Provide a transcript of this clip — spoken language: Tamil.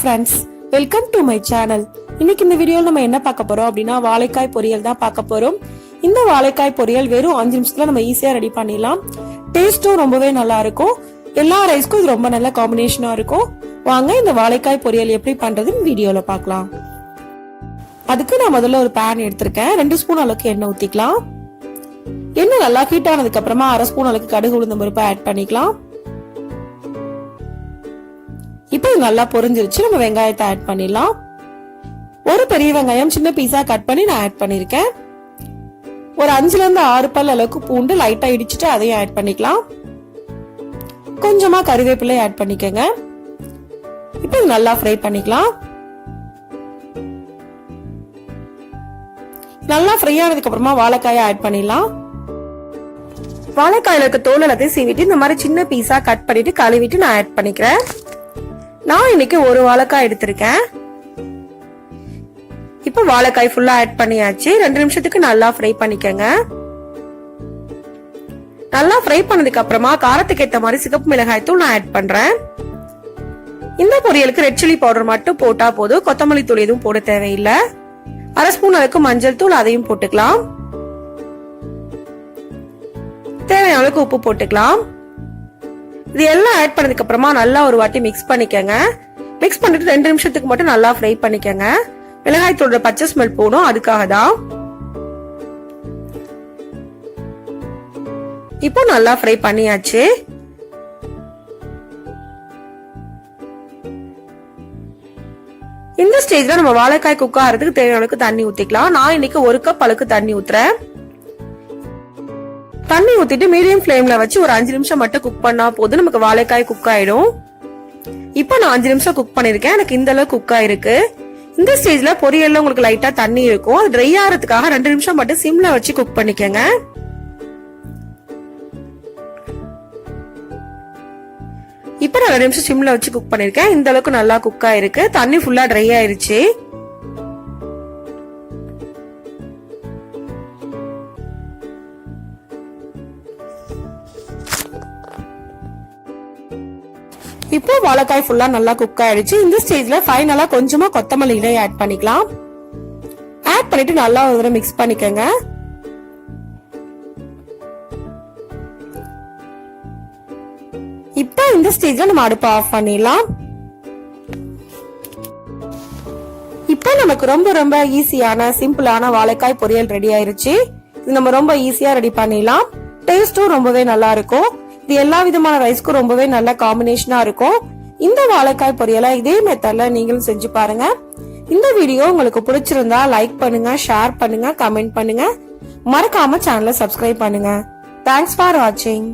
Friends welcome to my channel இன்னைக்கு இந்த வீடியோவில் நம்ம என்ன பார்க்க போறோம் அப்படின்னா வாழைக்காய் பொரியல் தான் பார்க்க போறோம். இந்த வாழைக்காய் பொரியல் வெறும் அஞ்சு நிமிஷத்துல நம்ம ஈஸியா ரெடி பண்ணிடலாம். டேஸ்ட்டும் ரொம்பவே நல்லா இருக்கும். எல்லா ரைஸ்க்கும் இது ரொம்ப நல்ல காம்பினேஷனா இருக்கும். வாங்க இந்த வாழைக்காய் பொரியல் எப்படி பண்றதுன்னு வீடியோல பார்க்கலாம். அதுக்கு நான் முதல்ல ஒரு பேன் எடுத்திருக்கேன். ரெண்டு ஸ்பூன் அளவுக்கு எண்ணெய் ஊத்திக்கலாம். எண்ணெய் நல்லா ஹீட் ஆனதுக்கு அப்புறமா அரை ஸ்பூன் அளவுக்கு கடுகு உளுந்த பருப்பு ஆட் பண்ணிக்கலாம். இப்போ இது நல்லா பொரிஞ்சிருச்சு. நம்ம வெங்காயத்தை ஆட் பண்ணிடலாம். ஒரு பெரிய வெங்காயம் சின்ன பீஸா கட் பண்ணி நான் ஆட் பண்ணிருக்கேன். ஒரு அஞ்சுல இருந்து ஆறு பல் அளவுக்கு பூண்டு லைட்டா இடிச்சிட்டு அதையும் ஆட் பண்ணிக்கலாம். கொஞ்சமா கருவேப்பிலை ஆட் பண்ணிக்கோங்க. இப்போ நல்லா ஃப்ரை பண்ணிக்கலாம். நல்லா ஃப்ரை ஆனதுக்கு அப்புறமா வாழைக்காயை ஆட் பண்ணிடலாம். வாழைக்காயில இருக்க தோல் எல்லாத்தையும் சீவிட்டு இந்த மாதிரி சின்ன பீஸா கட் பண்ணிட்டு கழுவிட்டு நான் ஆட் பண்ணிக்கிறேன். நான் இன்னைக்கு ஒரு வாழைக்காய் எடுத்திருக்கேன். இப்போ வாழைக்காய் ஃபுல்லா ஆட் பண்ணியாச்சு. ரெண்டு நிமிஷத்துக்கு நல்லா ஃப்ரை பண்ணிக்கங்க. நல்லா ஃப்ரை பண்ணதுக்கு அப்புறமா காரத்துக்கு ஏத்த மாதிரி சிகப்பு மிளகாய் தூள் நான் ஆட் பண்றேன். இந்த பொரியலுக்கு ரெட் சில்லி பவுடர் மட்டும் போட்டா போதும். கொத்தமல்லி தூள் எதுவும் போட தேவையில்லை. அரை ஸ்பூன் அளவுக்கு மஞ்சள் தூள் அதையும் போட்டுக்கலாம். தேவையான அளவுக்கு உப்பு போட்டுக்கலாம். இது எல்லாம் ஆட் பண்ணதுக்கு அப்புறமா நல்லா ஒரு வாட்டி மிக்ஸ் பண்ணிக்கங்க. மிக்ஸ் பண்ணிட்டு ரெண்டு நிமிஷத்துக்கு மட்டும் நல்லா ஃப்ரை பண்ணிக்கங்க. மிளகாய் பச்சை ஸ்மெல் போடும். அதுக்காக தான் இப்போ நல்லா ஃப்ரை பண்ணியாச்சு. இந்த ஸ்டேஜ்ல நம்ம வாழைக்காய் குக் ஆகிறதுக்கு தேவையான அளவுக்கு தண்ணி ஊத்திக்கலாம். நான் இன்னைக்கு ஒரு கப் அளவுக்கு தண்ணி ஊத்துறேன். தண்ணி ஊத்திட்டு மீடியம் ஃப்ளேம்ல வச்சு ஒரு அஞ்சு நிமிஷம் மட்டும் குக் பண்ணா போதும். நமக்கு வாழைக்காய் குக் ஆயிடும். இப்போ நான் அஞ்சு நிமிஷம் குக் பண்ணிருக்கேன். எனக்கு இந்த அளவுக்கு குக் ஆயிருக்கு. இந்த ஸ்டேஜ்ல பொரியல்ல உங்களுக்கு லைட்டா தண்ணி இருக்கும். அது ட்ரை ஆகிறதுக்காக ரெண்டு நிமிஷம் மட்டும் சிம்ல வச்சு குக் பண்ணிக்கங்க. இப்போ நான் ரெண்டு நிமிஷம் சிம்ல வச்சு குக் பண்ணிருக்கேன். இந்த அளவுக்கு நல்லா குக் ஆயிருக்கு. தண்ணி ஃபுல்லா ட்ரை ஆயிருச்சு. இப்போ வாழைக்காய் ஃபுல்லா நல்லா குக் ஆயிடுச்சு. இந்த ஸ்டேஜ்ல ஃபைனலா கொஞ்சமா கொத்தமல்லி இலை ஆட் பண்ணிக்கலாம். ஆட் பண்ணிட்டு நல்லா ஒரு தடவை மிக்ஸ் பண்ணிக்கோங்க. இப்போ இந்த ஸ்டேஜ்ல நம்ம அடுப்பை ஆஃப் பண்ணிடலாம். இப்போ நமக்கு ரொம்ப ரொம்ப ஈஸியான சிம்பிளான வாழைக்காய் பொரியல் ரெடி ஆயிருச்சு. இது நம்ம ரொம்ப ஈஸியா ரெடி பண்ணிடலாம். டேஸ்டும் ரொம்பவே நல்லா இருக்கும். இது எல்லா விதமான ரைஸ்க்கும் ரொம்பவே நல்ல காம்பினேஷனா இருக்கும். இந்த வாழைக்காய் பொரியலை இதே மெத்தட்ல நீங்களும் செஞ்சு பாருங்க. இந்த வீடியோ உங்களுக்கு பிடிச்சிருந்தா லைக் பண்ணுங்க ஷேர் பண்ணுங்க கமெண்ட் பண்ணுங்க. மறக்காம சேனலை சப்ஸ்கிரைப் பண்ணுங்க. தேங்க்ஸ் ஃபார் வாட்சிங்